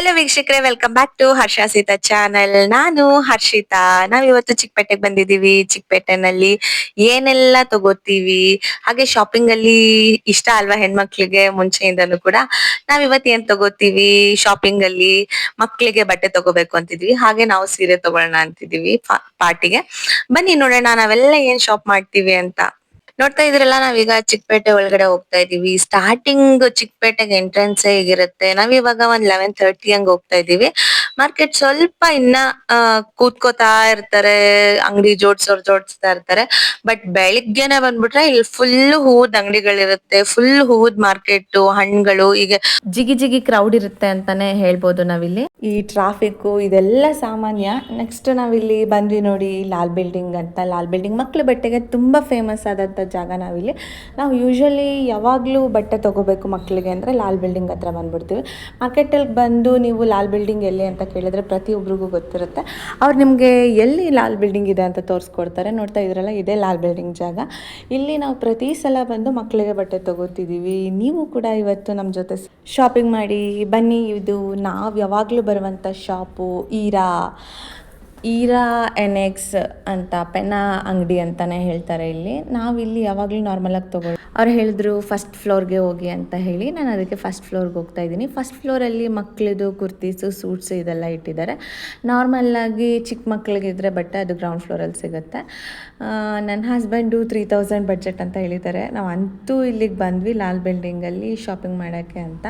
Hello ವೀಕ್ಷಕರೇ. Welcome back to ಹರ್ಷಾಸಿತ Seetha channel ನಾನು ಹರ್ಷಿತಾ. ನಾವ್ ಇವತ್ತು ಚಿಕ್ಕಪೇಟೆಗೆ ಬಂದಿದೀವಿ ಚಿಕ್ಕಪೇಟೆನಲ್ಲಿ ಏನೆಲ್ಲ ತಗೋತೀವಿ? ಹಾಗೆ ಶಾಪಿಂಗ್ ಅಲ್ಲಿ ಇಷ್ಟ ಅಲ್ವಾ ಹೆಣ್ಮಕ್ಳಿಗೆ? ಮುಂಚೆಯಿಂದನು ಕೂಡ ನಾವ್ ಇವತ್ತು ಏನ್ ತಗೋತೀವಿ? ಶಾಪಿಂಗ್ ಅಲ್ಲಿ ಮಕ್ಳಿಗೆ ಬಟ್ಟೆ ತಗೋಬೇಕು ಅಂತಿದ್ವಿ. ಹಾಗೆ ನಾವು ಸೀರೆ ತಗೊಳ್ಳೋಣ ಅಂತಿದೀವಿ ಪಾರ್ಟಿಗೆ. ಬನ್ನಿ ನೋಡೋಣ ನಾವೆಲ್ಲ ಏನ್ ಶಾಪ್ ಮಾಡ್ತೀವಿ ಅಂತ. ನೋಡ್ತಾ ಇದ್ರಲ್ಲ, ನಾವೀಗ ಚಿಕ್ಕಪೇಟೆ ಒಳಗಡೆ ಹೋಗ್ತಾ ಇದೀವಿ ಸ್ಟಾರ್ಟಿಂಗ್ ಚಿಕ್ಕಪೇಟೆಗೆ ಎಂಟ್ರೆನ್ಸ್ ಹೇಗಿರುತ್ತೆ? ನಾವ್ ಇವಾಗ ಒಂದ್ ಲೆವೆನ್ ಥರ್ಟಿ ಹಂಗ್ ಹೋಗ್ತಾ ಇದೀವಿ ಮಾರ್ಕೆಟ್ ಸ್ವಲ್ಪ ಇನ್ನ ಆ, ಕೂತ್ಕೋತಾ ಇರ್ತಾರೆ ಅಂಗಡಿ ಜೋಡ್ಸೋರ್ ಜೋಡಿಸ್ತಾ ಇರ್ತಾರೆ. ಬಟ್ ಬೆಳಿಗ್ಗೆನೆ ಬಂದ್ಬಿಟ್ರೆ ಇಲ್ಲಿ ಫುಲ್ ಹೂವದ್ ಅಂಗಡಿಗಳಿರುತ್ತೆ ಫುಲ್ ಹೂವದ್ ಮಾರ್ಕೆಟ್ ಹಣ್ಣುಗಳು ಈಗ ಜಿಗಿ ಜಿಗಿ ಕ್ರೌಡ್ ಇರುತ್ತೆ ಅಂತಾನೆ ಹೇಳ್ಬೋದು ನಾವಿಲ್ಲಿ. ಈ ಟ್ರಾಫಿಕ್ ಇದೆಲ್ಲ ಸಾಮಾನ್ಯ. ನೆಕ್ಸ್ಟ್ ನಾವಿಲ್ಲಿ ಬಂದ್ವಿ ನೋಡಿ ಲಾಲ್ ಬಿಲ್ಡಿಂಗ್ ಅಂತ. ಲಾಲ್ ಬಿಲ್ಡಿಂಗ್ ಮಕ್ಳು ಬಟ್ಟೆಗೆ ತುಂಬಾ ಫೇಮಸ್ ಆದಂತ ಜಾಗ ನಾವಿಲ್ಲಿ. ನಾವು ಯೂಶಲಿ ಯಾವಾಗಲೂ ಬಟ್ಟೆ ತಗೋಬೇಕು ಮಕ್ಕಳಿಗೆ ಅಂದ್ರೆ ಲಾಲ್ ಬಿಲ್ಡಿಂಗ್ ಹತ್ರ ಬಂದ್ಬಿಡ್ತೀವಿ. ಮಾರ್ಕೆಟಲ್ಲಿ ಬಂದು ನೀವು ಲಾಲ್ ಬಿಲ್ಡಿಂಗ್ ಎಲ್ಲಿ ಅಂತ ಕೇಳಿದ್ರೆ ಪ್ರತಿಯೊಬ್ಬರಿಗೂ ಗೊತ್ತಿರುತ್ತೆ. ಅವ್ರು ನಿಮಗೆ ಎಲ್ಲಿ ಲಾಲ್ ಬಿಲ್ಡಿಂಗ್ ಇದೆ ಅಂತ ತೋರಿಸ್ಕೊಡ್ತಾರೆ. ನೋಡ್ತಾ ಇದ್ರಲ್ಲ, ಇದೇ ಲಾಲ್ ಬಿಲ್ಡಿಂಗ್ ಜಾಗ. ಇಲ್ಲಿ ನಾವು ಪ್ರತಿ ಸಲ ಬಂದು ಮಕ್ಕಳಿಗೆ ಬಟ್ಟೆ ತಗೋತಿದ್ದೀವಿ ನೀವು ಕೂಡ ಇವತ್ತು ನಮ್ಮ ಜೊತೆ ಶಾಪಿಂಗ್ ಮಾಡಿ, ಬನ್ನಿ. ಇದು ನಾವು ಯಾವಾಗಲೂ ಬರುವಂಥ ಶಾಪು ಈರಾ. ಈರಾ, ಎನ್ಎಕ್ಸ್ ಅಂತ ಪೆನ್ನ ಅಂಗಡಿ ಅಂತಾನೆ ಹೇಳ್ತಾರೆ ಇಲ್ಲಿ. ನಾವು ಇಲ್ಲಿ ಯಾವಾಗಲೂ ನಾರ್ಮಲಾಗಿ ತಗೊಳ್ಳಿ ಅವ್ರು ಹೇಳಿದ್ರು ಫಸ್ಟ್ ಫ್ಲೋರ್ಗೆ ಹೋಗಿ ಅಂತ ಹೇಳಿ. ನಾನು ಅದಕ್ಕೆ ಫಸ್ಟ್ ಫ್ಲೋರ್ಗೆ ಹೋಗ್ತಾ ಇದ್ದೀನಿ. ಫಸ್ಟ್ ಫ್ಲೋರಲ್ಲಿ ಮಕ್ಕಳದು ಕುರ್ತೀಸು, ಸೂಟ್ಸ್ ಇದೆಲ್ಲ ಇಟ್ಟಿದ್ದಾರೆ. ನಾರ್ಮಲ್ಲಾಗಿ ಚಿಕ್ಕ ಮಕ್ಕಳಿಗಿದ್ರೆ ಬಟ್ಟೆ ಅದು ಗ್ರೌಂಡ್ ಫ್ಲೋರಲ್ಲಿ ಸಿಗುತ್ತೆ. ನನ್ನ ಹಸ್ಬೆಂಡು ತ್ರೀ ತೌಸಂಡ್ ಬಡ್ಜೆಟ್ ಅಂತ ಹೇಳಿದ್ದಾರೆ. ನಾವು ಅಂತೂ ಇಲ್ಲಿಗೆ ಬಂದ್ವಿ ಲಾಲ್ ಬಿಲ್ಡಿಂಗಲ್ಲಿ ಶಾಪಿಂಗ್ ಮಾಡೋಕ್ಕೆ ಅಂತ.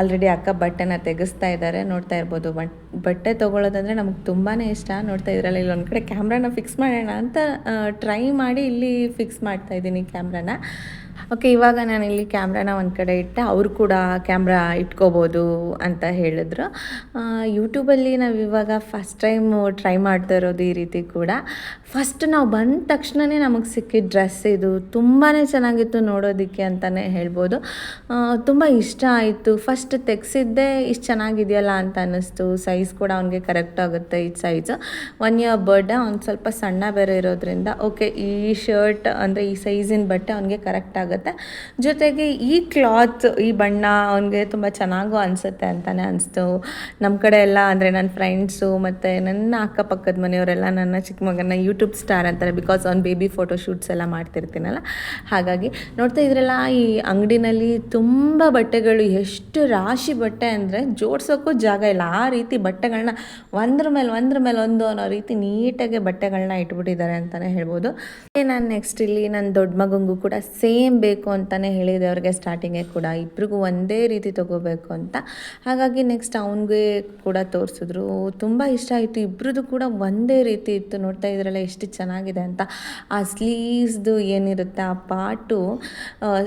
ಆಲ್ರೆಡಿ ಅಕ್ಕ ಬಟ್ಟೆನ ತೆಗೆಸ್ತಾ ಇದ್ದಾರೆ, ನೋಡ್ತಾ ಇರ್ಬೋದು. ಬಟ್, ಬಟ್ಟೆ ತೊಗೊಳೋದಂದರೆ ನಮಗೆ ತುಂಬಾ ಇಷ್ಟ. ನೋಡ್ತಾ ಇದ್ರಲ್ಲ, ಇಲ್ಲೊಂದು ಕಡೆ ಕ್ಯಾಮ್ರಾನ ಫಿಕ್ಸ್ ಮಾಡೋಣ ಅಂತ ಟ್ರೈ ಮಾಡಿ ಇಲ್ಲಿ ಫಿಕ್ಸ್ ಮಾಡ್ತಾ ಇದ್ದೀನಿ ಕ್ಯಾಮ್ರಾನ ಓಕೆ ಇವಾಗ ನಾನು ಇಲ್ಲಿ ಕ್ಯಾಮ್ರಾನ ಒಂದು ಕಡೆ ಇಟ್ಟೆ. ಅವರು ಕೂಡ ಕ್ಯಾಮ್ರಾ ಇಟ್ಕೋಬೋದು ಅಂತ ಹೇಳಿದ್ರು. ಯೂಟ್ಯೂಬಲ್ಲಿ ನಾವು ಇವಾಗ ಫಸ್ಟ್ ಟೈಮ್ ಟ್ರೈ ಮಾಡ್ತಾ ಇರೋದು ಈ ರೀತಿ ಕೂಡ. ಫಸ್ಟ್ ನಾವು ಬಂದ ತಕ್ಷಣವೇ ನಮಗೆ ಸಿಕ್ಕಿದ ಡ್ರೆಸ್ ಇದು ತುಂಬಾ ಚೆನ್ನಾಗಿತ್ತು ನೋಡೋದಕ್ಕೆ ಅಂತಲೇ ಹೇಳ್ಬೋದು. ತುಂಬ ಇಷ್ಟ ಆಯಿತು. ಫಸ್ಟ್ ತೆಗ್ಸಿದ್ದೆ ಇಷ್ಟು ಚೆನ್ನಾಗಿದೆಯಲ್ಲ ಅಂತ ಅನ್ನಿಸ್ತು. ಸೈಜ್ ಕೂಡ ಅವನಿಗೆ ಕರೆಕ್ಟ್ ಆಗುತ್ತೆ ಈ ಸೈಜು ಒನ್ ಇಯರ್ ಬರ್ಡೇ ಅವ್ನು ಸ್ವಲ್ಪ ಸಣ್ಣ ಬೇರೆ ಇರೋದ್ರಿಂದ ಓಕೆ ಈ ಶರ್ಟ್ ಅಂದರೆ ಈ ಸೈಜಿನ ಬಟ್ಟೆ ಅವನಿಗೆ ಕರೆಕ್ಟ್ ಜೊತೆಗೆ ಈ ಕ್ಲಾತ್, ಈ ಬಣ್ಣ ಅವನಿಗೆ ತುಂಬ ಚೆನ್ನಾಗೂ ಅನಿಸುತ್ತೆ ಅಂತಲೇ ಅನಿಸ್ತು. ನಮ್ಮ ಕಡೆ ಎಲ್ಲ ಅಂದರೆ ನನ್ನ ಫ್ರೆಂಡ್ಸು ಮತ್ತು ನನ್ನ ಅಕ್ಕಪಕ್ಕದ ಮನೆಯವರೆಲ್ಲ ನನ್ನ ಚಿಕ್ಕ ಮಗನ ಯೂಟ್ಯೂಬ್ ಸ್ಟಾರ್ ಅಂತಾರೆ ಬಿಕಾಸ್ ಅವ್ನು ಬೇಬಿ ಫೋಟೋ ಶೂಟ್ಸ್ ಎಲ್ಲ ಮಾಡ್ತಿರ್ತೀನಲ್ಲ. ಹಾಗಾಗಿ ನೋಡ್ತಾ ಇದ್ರಲ್ಲ, ಈ ಅಂಗಡಿನಲ್ಲಿ ತುಂಬ ಬಟ್ಟೆಗಳು ಎಷ್ಟು ರಾಶಿ ಬಟ್ಟೆ ಅಂದರೆ ಜೋಡ್ಸೋಕ್ಕೂ ಜಾಗ ಇಲ್ಲ. ಆ ರೀತಿ ಬಟ್ಟೆಗಳನ್ನ ಒಂದ್ರ ಮೇಲೆ ಒಂದ್ರ ಮೇಲೆ ಒಂದು ಅನ್ನೋ ರೀತಿ ನೀಟಾಗಿ ಬಟ್ಟೆಗಳನ್ನ ಇಟ್ಬಿಟ್ಟಿದ್ದಾರೆ ಅಂತಲೇ ಹೇಳ್ಬೋದು. ನಾನು ನೆಕ್ಸ್ಟ್ ಇಲ್ಲಿ ನನ್ನ ದೊಡ್ಡ ಮಗಂಗೂ ಕೂಡ ಸೇಮ್ ಬೇಕು ಅಂತಲೇ ಹೇಳಿದೆ ಅವ್ರಿಗೆ ಸ್ಟಾರ್ಟಿಂಗೇ ಕೂಡ. ಇಬ್ಬರಿಗೂ ಒಂದೇ ರೀತಿ ತಗೋಬೇಕು ಅಂತ. ಹಾಗಾಗಿ ನೆಕ್ಸ್ಟ್ ಅವನಿಗೆ ಕೂಡ ತೋರಿಸಿದ್ರು. ತುಂಬ ಇಷ್ಟ ಆಯಿತು. ಇಬ್ಬರದ್ದು ಕೂಡ ಒಂದೇ ರೀತಿ ಇತ್ತು. ನೋಡ್ತಾ ಇದ್ರಲ್ಲ ಎಷ್ಟು ಚೆನ್ನಾಗಿದೆ ಅಂತ. ಆ ಸ್ಲೀವ್ಸ್ದು ಏನಿರುತ್ತೆ, ಆ ಪಾಟು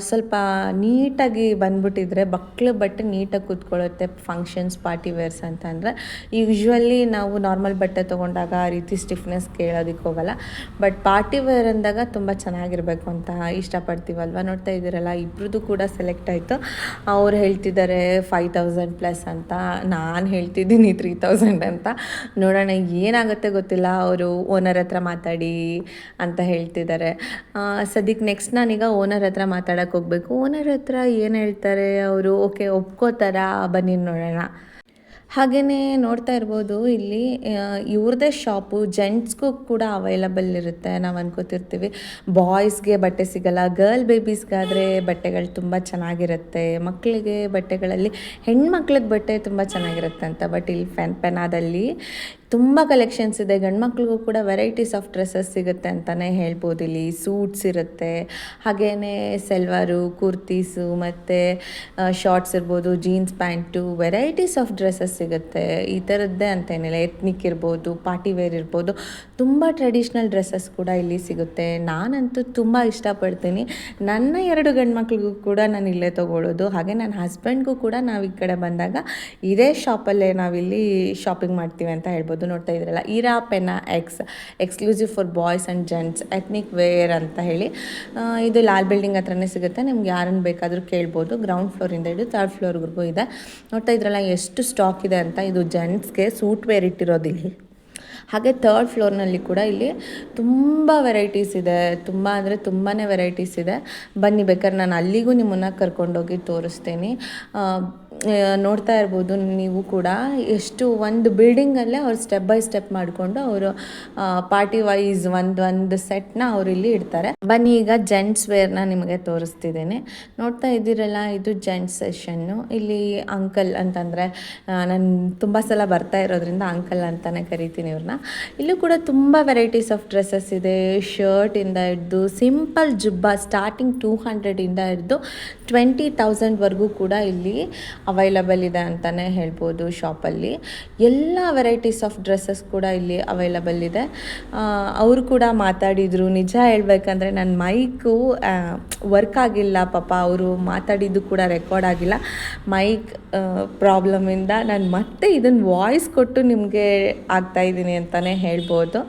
ಸ್ವಲ್ಪ ನೀಟಾಗಿ ಬಂದ್ಬಿಟ್ಟಿದ್ರೆ ಬಕ್ಳು ಬಟ್ಟೆ ನೀಟಾಗಿ ಕೂತ್ಕೊಳ್ಳುತ್ತೆ ಫಂಕ್ಷನ್ಸ್ ಪಾರ್ಟಿ ವೇರ್ಸ್ ಅಂತ ಅಂದರೆ. ಯೂಶ್ವಲಿ ನಾವು ನಾರ್ಮಲ್ ಬಟ್ಟೆ ತೊಗೊಂಡಾಗ ಆ ರೀತಿ ಸ್ಟಿಫ್ನೆಸ್ ಕೇಳೋದಕ್ಕೆ ಹೋಗಲ್ಲ ಬಟ್ ಪಾರ್ಟಿ ವೇರ್ ಅಂದಾಗ ತುಂಬ ಚೆನ್ನಾಗಿರಬೇಕು ಅಂತ ಇಷ್ಟಪಡ್ತೀವಲ್ವ? ನೋಡ್ತಾ ಇದ್ದೀರಲ್ಲ ಇಬ್ರದ್ದು ಕೂಡ ಸೆಲೆಕ್ಟ್ ಆಯಿತು. ಅವ್ರು ಹೇಳ್ತಿದ್ದಾರೆ ಫೈವ್ ತೌಸಂಡ್ ಪ್ಲಸ್ ಅಂತ, ನಾನು ಹೇಳ್ತಿದ್ದೀನಿ ತ್ರೀ ತೌಸಂಡ್ ಅಂತ. ನೋಡೋಣ ಏನಾಗುತ್ತೆ ಗೊತ್ತಿಲ್ಲ, ಅವರು ಓನರ್ ಹತ್ರ ಮಾತಾಡಿ ಅಂತ ಹೇಳ್ತಿದ್ದಾರೆ. ಸದ್ಯಕ್ಕೆ ನೆಕ್ಸ್ಟ್ ನಾನೀಗ ಓನರ್ ಹತ್ರ ಮಾತಾಡೋಕ್ಕೆ ಹೋಗಬೇಕು. ಓನರ್ ಹತ್ರ ಏನು ಹೇಳ್ತಾರೆ, ಅವರು ಓಕೆ ಒಪ್ಕೋತಾರಾ? ಬನ್ನಿ ನೋಡೋಣ. ಹಾಗೆಯೇ ನೋಡ್ತಾ ಇರ್ಬೋದು, ಇಲ್ಲಿ ಇವ್ರದೇ ಶಾಪು, ಜೆಂಟ್ಸ್ಗೂ ಕೂಡ ಅವೈಲಬಲ್ ಇರುತ್ತೆ ನಾವು ಅನ್ಕೋತಿರ್ತೀವಿ. ಬಾಯ್ಸ್ಗೆ ಬಟ್ಟೆ ಸಿಗಲ್ಲ ಗರ್ಲ್ ಬೇಬೀಸ್ಗಾದರೆ ಬಟ್ಟೆಗಳು ತುಂಬ ಚೆನ್ನಾಗಿರುತ್ತೆ. ಮಕ್ಕಳಿಗೆ ಬಟ್ಟೆಗಳಲ್ಲಿ ಹೆಣ್ಮಕ್ಳಿಗೆ ಬಟ್ಟೆ ತುಂಬ ಚೆನ್ನಾಗಿರುತ್ತೆ ಅಂತ ಬಟ್ ಇಲ್ಲಿ ಫೆನ್ ಪೆನಾದಲ್ಲಿ ತುಂಬ ಕಲೆಕ್ಷನ್ಸ್ ಇದೆ. ಗಂಡ್ಮಕ್ಳಿಗೂ ಕೂಡ ವೆರೈಟೀಸ್ ಆಫ್ ಡ್ರೆಸ್ಸಸ್ ಸಿಗುತ್ತೆ ಅಂತಲೇ ಹೇಳ್ಬೋದು. ಇಲ್ಲಿ ಸೂಟ್ಸ್ ಇರುತ್ತೆ. ಹಾಗೆಯೇ ಸೆಲ್ವಾರು ಕುರ್ತೀಸು ಮತ್ತು ಶಾರ್ಟ್ಸ್ ಇರ್ಬೋದು jeans pant varieties of dresses ಸಿಗುತ್ತೆ. ಈ ಥರದ್ದೇ ಅಂತೇನಿಲ್ಲ. ಎತ್ನಿಕ್ ಇರ್ಬೋದು ಪಾರ್ಟಿ ವೇರ್ ಇರ್ಬೋದು. ತುಂಬ ಟ್ರೆಡಿಷ್ನಲ್ ಡ್ರೆಸ್ಸಸ್ ಕೂಡ ಇಲ್ಲಿ ಸಿಗುತ್ತೆ. ನಾನಂತೂ ತುಂಬ ಇಷ್ಟಪಡ್ತೀನಿ. ನನ್ನ ಎರಡು ಗಂಡು ಮಕ್ಳಿಗೂ ಕೂಡ ನಾನು ಇಲ್ಲೇ ತೊಗೊಳ್ಳೋದು. ಹಾಗೆ ನನ್ನ ಹಸ್ಬೆಂಡ್ಗೂ ಕೂಡ ನಾವು ಈ ಕಡೆ ಬಂದಾಗ ಇದೇ ಶಾಪಲ್ಲೇ ನಾವಿಲ್ಲಿ ಶಾಪಿಂಗ್ ಮಾಡ್ತೀವಿ ಅಂತ ಹೇಳ್ಬೋದು. ನೋಡ್ತಾ ಇದ್ರಲ್ಲ ಇರಾ ಪೆನಾ X exclusive for boys and gents ethnic wear ಅಂತ ಹೇಳಿ. ಇದು ಲಾಲ್ ಬಿಲ್ಡಿಂಗ್ ಹತ್ರನೇ ಸಿಗುತ್ತೆ, ನಿಮ್ಗೆ ಯಾರನ್ನು ಬೇಕಾದರೂ ಕೇಳ್ಬೋದು. ಗ್ರೌಂಡ್ ಫ್ಲೋರಿಂದ ಹಿಡಿದು ಥರ್ಡ್ ಫ್ಲೋರ್ವರೆಗೂ ಇದೆ. ನೋಡ್ತಾ ಇದ್ರಲ್ಲ, ಎಷ್ಟು ಸ್ಟಾಕ್ ಇದೆ ಅಂತ ಇದು ಜೆಂಟ್ಸ್ಗೆ ಸೂಟ್ ವೇರ್ ಇಟ್ಟಿರೋದು ಇಲ್ಲಿ ಹಾಗೆ ಥರ್ಡ್ ಫ್ಲೋರ್ನಲ್ಲಿ ಕೂಡ ಇಲ್ಲಿ ತುಂಬ ವೆರೈಟೀಸ್ ಇದೆ, ತುಂಬ ಅಂದರೆ ತುಂಬಾ ವೆರೈಟೀಸ್ ಇದೆ. ಬನ್ನಿ, ಬೇಕಾದ್ರೆ ನಾನು ಅಲ್ಲಿಗೂ ನಿಮ್ಮನ್ನು ಕರ್ಕೊಂಡೋಗಿ ತೋರಿಸ್ತೀನಿ. ನೋಡ್ತಾ ಇರ್ಬೋದು ನೀವು ಕೂಡ. ಎಷ್ಟು ಒಂದು ಬಿಲ್ಡಿಂಗಲ್ಲೇ ಅವ್ರು ಸ್ಟೆಪ್ ಬೈ ಸ್ಟೆಪ್ ಮಾಡಿಕೊಂಡು ಅವರು ಪಾರ್ಟಿ ವೈಸ್ ಒಂದು ಒಂದು ಸೆಟ್ನ ಅವರು ಇಲ್ಲಿ ಇಡ್ತಾರೆ. ಬನ್ನಿ ಈಗ ಜೆಂಟ್ಸ್ ವೇರ್ನ ನಿಮಗೆ ತೋರಿಸ್ತಿದ್ದೇನೆ. ನೋಡ್ತಾ ಇದ್ದೀರಲ್ಲ, ಇದು ಜೆಂಟ್ಸ್ ಸೆಷನ್ನು ಇಲ್ಲಿ ಅಂಕಲ್ ಅಂತಂದರೆ ನಾನು ತುಂಬ ಸಲ ಬರ್ತಾ ಇರೋದ್ರಿಂದ ಅಂಕಲ್ ಅಂತಲೇ ಕರಿತೀನಿ ಇವ್ರನ್ನ ಇಲ್ಲೂ ಕೂಡ ತುಂಬ ವೆರೈಟೀಸ್ ಆಫ್ ಡ್ರೆಸ್ಸಸ್ ಇದೆ. ಶರ್ಟಿಂದ ಹಿಡ್ದು ಸಿಂಪಲ್ ಜುಬ್ಬ ಸ್ಟಾರ್ಟಿಂಗ್ ಟೂ ಹಂಡ್ರೆಡಿಂದ ಹಿಡ್ದು ಟ್ವೆಂಟಿ ತೌಸಂಡ್ವರೆಗೂ ಕೂಡ ಇಲ್ಲಿ ಅವೈಲಬಲ್ ಇದೆ ಅಂತಲೇ ಹೇಳ್ಬೋದು ಶಾಪಲ್ಲಿ ಎಲ್ಲ ವೆರೈಟೀಸ್ ಆಫ್ ಡ್ರೆಸ್ಸಸ್ ಕೂಡ ಇಲ್ಲಿ ಅವೈಲಬಲ್ ಇದೆ. ಅವರು ಕೂಡ ಮಾತಾಡಿದರು. ನಿಜ ಹೇಳಬೇಕಂದ್ರೆ ನನ್ನ ಮೈಕು ವರ್ಕ್ ಆಗಿಲ್ಲ ಪಾಪ. ಅವರು ಮಾತಾಡಿದ್ದು ಕೂಡ ರೆಕಾರ್ಡ್ ಆಗಿಲ್ಲ. ಮೈಕ್ ಪ್ರಾಬ್ಲಮಿಂದ ನಾನು ಮತ್ತೆ ಇದನ್ನು ವಾಯ್ಸ್ ಕೊಟ್ಟು ನಿಮಗೆ ಆಗ್ತಾಯಿದ್ದೀನಿ ಅಂತಲೇ ಹೇಳ್ಬೋದು.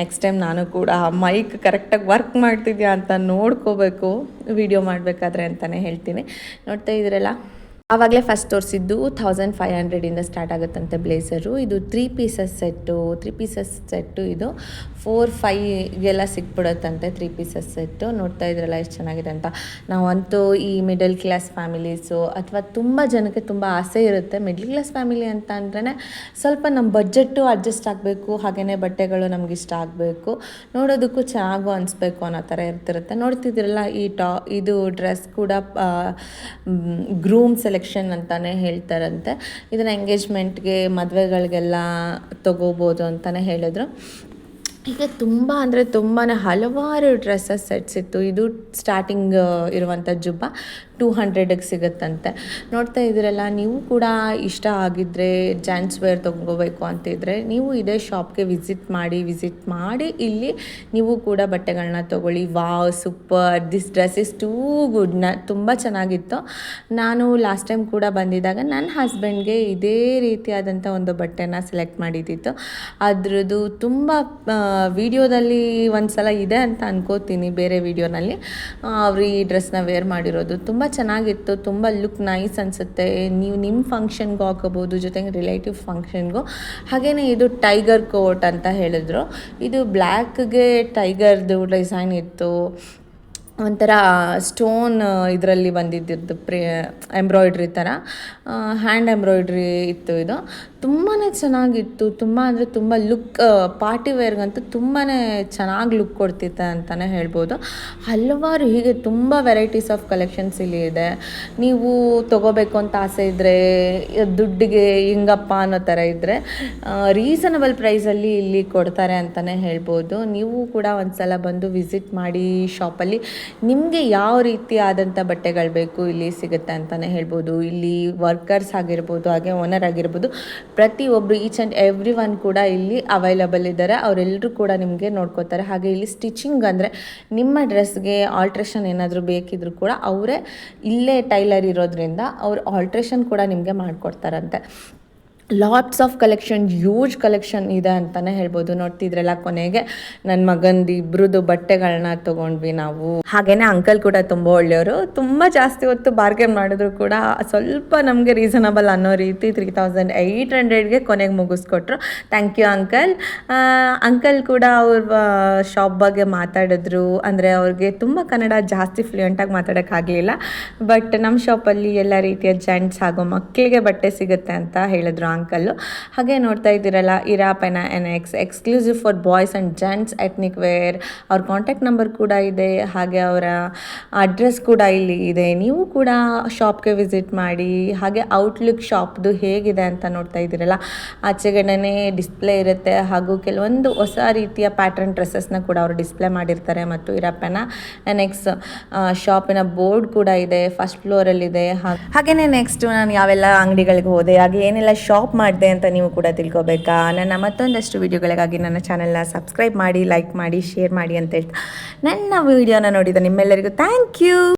ನೆಕ್ಸ್ಟ್ ಟೈಮ್ ನಾನು ಕೂಡ ಮೈಕ್ ಕರೆಕ್ಟಾಗಿ ವರ್ಕ್ ಮಾಡ್ತಿದ್ಯಾ ಅಂತ ನೋಡ್ಕೋಬೇಕು. ವಿಡಿಯೋ ಮಾಡಬೇಕಾದ್ರೆ ಅಂತಲೇ ಹೇಳ್ತೀನಿ. ನೋಡ್ತಾ ಇದ್ರಲ್ಲ ಆವಾಗಲೇ ಫಸ್ಟ್ ತೋರಿಸಿದ್ದು ಥೌಸಂಡ್ ಫೈವ್ ಹಂಡ್ರೆಡಿಂದ ಸ್ಟಾರ್ಟ್ ಆಗುತ್ತಂತೆ ಬ್ಲೇಸರು ಇದು three pieces set three pieces set ಇದು. ಫೋರ್ ಫೈಗೆಲ್ಲ ಸಿಕ್ಬಿಡುತ್ತಂತೆ ತ್ರೀ ಪೀಸಸ್ ಸೆಟ್ಟು ನೋಡ್ತಾ ಇದ್ರಲ್ಲ ಎಷ್ಟು ಚೆನ್ನಾಗಿದೆ ಅಂತ. ನಾವಂತೂ ಈ ಮಿಡಲ್ ಕ್ಲಾಸ್ ಫ್ಯಾಮಿಲೀಸು ಅಥವಾ ತುಂಬ ಜನಕ್ಕೆ ತುಂಬ ಆಸೆ ಇರುತ್ತೆ ಮಿಡ್ಲ್ ಕ್ಲಾಸ್ ಫ್ಯಾಮಿಲಿ ಅಂತ ಅಂದ್ರೆ ಸ್ವಲ್ಪ ನಮ್ಮ ಬಜೆಟ್ಟು ಅಡ್ಜಸ್ಟ್ ಆಗಬೇಕು ಹಾಗೆಯೇ ಬಟ್ಟೆಗಳು ನಮ್ಗೆ ಇಷ್ಟ ಆಗಬೇಕು. ನೋಡೋದಕ್ಕೂ ಚೆನ್ನಾಗೂ ಅನಿಸ್ಬೇಕು ಅನ್ನೋ ಥರ ಇರ್ತಿರುತ್ತೆ. ನೋಡ್ತಿದ್ರಲ್ಲ ಈ ಟಾ, ಇದು ಡ್ರೆಸ್ ಕೂಡ ಗ್ರೂಮ್ ಸೆಲೆಕ್ಷನ್ ಅಂತಲೇ ಹೇಳ್ತಾರಂತೆ. ಇದನ್ನು ಎಂಗೇಜ್ಮೆಂಟ್ಗೆ ಮದುವೆಗಳಿಗೆಲ್ಲ ತಗೋಬೋದು ಅಂತಲೇ ಹೇಳಿದ್ರು. ಹೀಗೆ ತುಂಬ ಅಂದರೆ ತುಂಬಾ ಹಲವಾರು ಡ್ರೆಸ್ಸಸ್ ಸೆಟ್ಸ್ ಇತ್ತು. ಇದು ಸ್ಟಾರ್ಟಿಂಗ್ ಇರುವಂಥ ಜುಬ್ಬ ಟೂ ಹಂಡ್ರೆಡಿಗೆ ಸಿಗುತ್ತಂತೆ. ನೋಡ್ತಾ ಇದ್ದೀರಲ್ಲ, ನೀವು ಕೂಡ ಇಷ್ಟ ಆಗಿದ್ದರೆ ಜೆಂಟ್ಸ್ ವೇರ್ ತೊಗೋಬೇಕು ಅಂತಿದ್ರೆ ನೀವು ಇದೇ ಶಾಪ್ಗೆ ವಿಸಿಟ್ ಮಾಡಿ ವಿಸಿಟ್ ಮಾಡಿ, ಇಲ್ಲಿ ನೀವು ಕೂಡ ಬಟ್ಟೆಗಳನ್ನ ತೊಗೊಳ್ಳಿ. Wow super this dress is too ಗುಡ್ನ, ತುಂಬ ಚೆನ್ನಾಗಿತ್ತು. ನಾನು ಲಾಸ್ಟ್ ಟೈಮ್ ಕೂಡ ಬಂದಿದ್ದಾಗ ನನ್ನ ಹಸ್ಬೆಂಡ್ಗೆ ಇದೇ ರೀತಿಯಾದಂಥ ಒಂದು ಬಟ್ಟೆನ ಸೆಲೆಕ್ಟ್ ಮಾಡಿದ್ದಿತ್ತು. ಅದರದ್ದು ತುಂಬ ವಿಡಿಯೋದಲ್ಲಿ ಒಂದು ಸಲ ಇದೆ ಅಂತ ಅನ್ಕೋತೀನಿ ಬೇರೆ ವಿಡಿಯೋನಲ್ಲಿ. ಅವ್ರು ಈ ಡ್ರೆಸ್ನ ವೇರ್ ಮಾಡಿರೋದು ತುಂಬ ಚೆನ್ನಾಗಿತ್ತು, ತುಂಬ ಲುಕ್ ನೈಸ್ ಅನಿಸುತ್ತೆ. ನೀವು ನಿಮ್ಮ ಫಂಕ್ಷನ್ಗೂ ಹಾಕೋಬೋದು ಜೊತೆಗೆ ರಿಲೇಟಿವ್ ಫಂಕ್ಷನ್ಗೂ ಹಾಗೇ ಇದು ಟೈಗರ್ ಕೋಟ್ ಅಂತ ಹೇಳಿದ್ರು. ಇದು ಬ್ಲ್ಯಾಕ್ಗೆ ಟೈಗರ್ದು ಡಿಸೈನ್ ಇತ್ತು. ಒಂಥರ ಸ್ಟೋನ್ ಇದರಲ್ಲಿ ಬಂದಿದ್ದು ಪ್ರೇ ಎಂಬ್ರಾಯ್ಡ್ರಿ ಥರ. ಹ್ಯಾಂಡ್ ಎಂಬ್ರಾಯ್ಡ್ರಿ ಇತ್ತು ಇದು. ತುಂಬಾ ಚೆನ್ನಾಗಿತ್ತು. ತುಂಬ ಅಂದರೆ ತುಂಬ ಲುಕ್ ಪಾರ್ಟಿ ವೇರ್ಗಂತೂ ತುಂಬಾ ಚೆನ್ನಾಗಿ ಲುಕ್ ಕೊಡ್ತಿತ್ತು ಅಂತಲೇ ಹೇಳ್ಬೋದು. ಹಲವಾರು ಹೀಗೆ ತುಂಬ ವೆರೈಟೀಸ್ ಆಫ್ ಕಲೆಕ್ಷನ್ಸ್ ಇಲ್ಲಿ ಇದೆ. ನೀವು ತೊಗೋಬೇಕು ಅಂತ ಆಸೆ ಇದ್ದರೆ ದುಡ್ಡಿಗೆ ಹಿಂಗಪ್ಪ ಅನ್ನೋ ಥರ ಇದ್ದರೆ ರೀಸನಬಲ್ ಪ್ರೈಸಲ್ಲಿ ಇಲ್ಲಿ ಕೊಡ್ತಾರೆ ಅಂತಲೇ ಹೇಳ್ಬೋದು. ನೀವು ಕೂಡ ಒಂದು ಸಲ ಬಂದು ವಿಸಿಟ್ ಮಾಡಿ ಶಾಪಲ್ಲಿ ನಿಮಗೆ ಯಾವ ರೀತಿ ಆದಂಥ ಬಟ್ಟೆಗಳು ಬೇಕು, ಇಲ್ಲಿ ಸಿಗುತ್ತೆ ಅಂತಲೇ ಹೇಳ್ಬೋದು. ಇಲ್ಲಿ ವರ್ಕರ್ಸ್ ಆಗಿರ್ಬೋದು, ಹಾಗೆ ಓನರ್ ಆಗಿರ್ಬೋದು ಪ್ರತಿಯೊಬ್ಬರು ಈಚ್ ಆ್ಯಂಡ್ ಎವ್ರಿ ಒನ್ ಕೂಡ ಇಲ್ಲಿ ಅವೈಲಬಲ್ ಇದ್ದಾರೆ. ಅವರೆಲ್ಲರೂ ಕೂಡ ನಿಮಗೆ ನೋಡ್ಕೋತಾರೆ. ಹಾಗೆ ಇಲ್ಲಿ ಸ್ಟಿಚಿಂಗ್ ಅಂದರೆ ನಿಮ್ಮ ಡ್ರೆಸ್ಗೆ ಆಲ್ಟ್ರೇಷನ್ ಏನಾದರೂ ಬೇಕಿದ್ರೂ ಕೂಡ ಅವರೇ ಇಲ್ಲೇ ಟೈಲರ್ ಇರೋದ್ರಿಂದ ಅವ್ರು ಆಲ್ಟ್ರೇಷನ್ ಕೂಡ ನಿಮಗೆ ಮಾಡಿಕೊಡ್ತಾರಂತೆ. Lots of collection huge collection ಇದೆ ಅಂತಲೇ ಹೇಳ್ಬೋದು. ನೋಡ್ತಿದ್ರಲ್ಲ ಕೊನೆಗೆ? ನನ್ನ ಮಗಂದು ಇಬ್ರದ್ದು ಬಟ್ಟೆಗಳನ್ನ ತೊಗೊಂಡ್ವಿ ನಾವು. ಹಾಗೇನೆ ಅಂಕಲ್ ಕೂಡ ತುಂಬ ಒಳ್ಳೆಯವರು. ತುಂಬ ಜಾಸ್ತಿ ಹೊತ್ತು ಬಾರ್ಗೇನ್ ಮಾಡಿದ್ರು ಕೂಡ ಸ್ವಲ್ಪ ನಮಗೆ ರೀಸನಬಲ್ ಅನ್ನೋ ರೀತಿ ತ್ರೀ ತೌಸಂಡ್ ಏಯ್ಟ್ ಹಂಡ್ರೆಡ್ಗೆ ಕೊನೆಗೆ ಮುಗಿಸ್ಕೊಟ್ರು. ಥ್ಯಾಂಕ್ ಯು ಅಂಕಲ್ ಅಂಕಲ್ ಕೂಡ ಅವ್ರ ಶಾಪ್ ಬಗ್ಗೆ ಮಾತಾಡಿದ್ರು. ಅಂದರೆ ಅವ್ರಿಗೆ ತುಂಬ ಕನ್ನಡ ಜಾಸ್ತಿ ಫ್ಲೂಯೆಂಟಾಗಿ ಮಾತಾಡೋಕ್ಕಾಗಲಿಲ್ಲ ಬಟ್ ನಮ್ಮ ಶಾಪಲ್ಲಿ ಎಲ್ಲ ರೀತಿಯ ಜೆಂಟ್ಸ್ ಹಾಗೂ ಮಕ್ಕಳಿಗೆ ಬಟ್ಟೆ ಸಿಗುತ್ತೆ ಅಂತ ಹೇಳಿದ್ರು ಅಂಕಲ್ಲು. ಹಾಗೆ ನೋಡ್ತಾ ಇದ್ದೀರಲ್ಲ ಇರಾ ಪೆನ ಎನ್ X exclusive for boys and gents ethnic wear ಅವ್ರ ಕಾಂಟ್ಯಾಕ್ಟ್ ನಂಬರ್ ಕೂಡ ಇದೆ, ಹಾಗೆ ಅವರ ಅಡ್ರೆಸ್ ಕೂಡ ಇಲ್ಲಿ ಇದೆ. ನೀವು ಕೂಡ ಶಾಪ್ಗೆ ವಿಸಿಟ್ ಮಾಡಿ, ಹಾಗೆ ಔಟ್ಲುಕ್ ಶಾಪ್ದು ಹೇಗಿದೆ ಅಂತ ನೋಡ್ತಾ ಇದ್ದೀರಲ್ಲ. ಆಚೆಗಡೆನೇ ಡಿಸ್ಪ್ಲೇ ಇರುತ್ತೆ, ಹಾಗೂ ಕೆಲವೊಂದು ಹೊಸ ರೀತಿಯ ಪ್ಯಾಟ್ರನ್ ಡ್ರೆಸ್ಸಸ್ನ ಕೂಡ ಅವರು ಡಿಸ್ಪ್ಲೇ ಮಾಡಿರ್ತಾರೆ. ಮತ್ತು ಇರಪ್ಪನ ನೆಕ್ಸ್ಟ್ ಶಾಪಿನ ಬೋರ್ಡ್ ಕೂಡ ಇದೆ ಫಸ್ಟ್ ಫ್ಲೋರಲ್ಲಿದೆ ಹಾಗೆಯೇ ನೆಕ್ಸ್ಟ್ ನಾನು ಯಾವೆಲ್ಲ ಅಂಗಡಿಗಳಿಗೆ ಹೋದೆ, ಹಾಗೆ ಏನೆಲ್ಲ ಶಾಪ್ ಮಾಡಿದೆ ಅಂತ ನೀವು ಕೂಡ ತಿಳ್ಕೊಬೇಕಾ? ನನ್ನ ಮತ್ತೊಂದಷ್ಟು ವಿಡಿಯೋಗಳಿಗಾಗಿ ನನ್ನ ಚಾನಲ್ನ ಸಬ್ಸ್ಕ್ರೈಬ್ ಮಾಡಿ ಲೈಕ್ ಮಾಡಿ ಶೇರ್ ಮಾಡಿ ಅಂತ ಹೇಳ್ತಾ ನನ್ನ ವಿಡಿಯೋನ ನೋಡಿದ ನಿಮ್ಮೆಲ್ಲರಿಗೂ ಥ್ಯಾಂಕ್ ಯು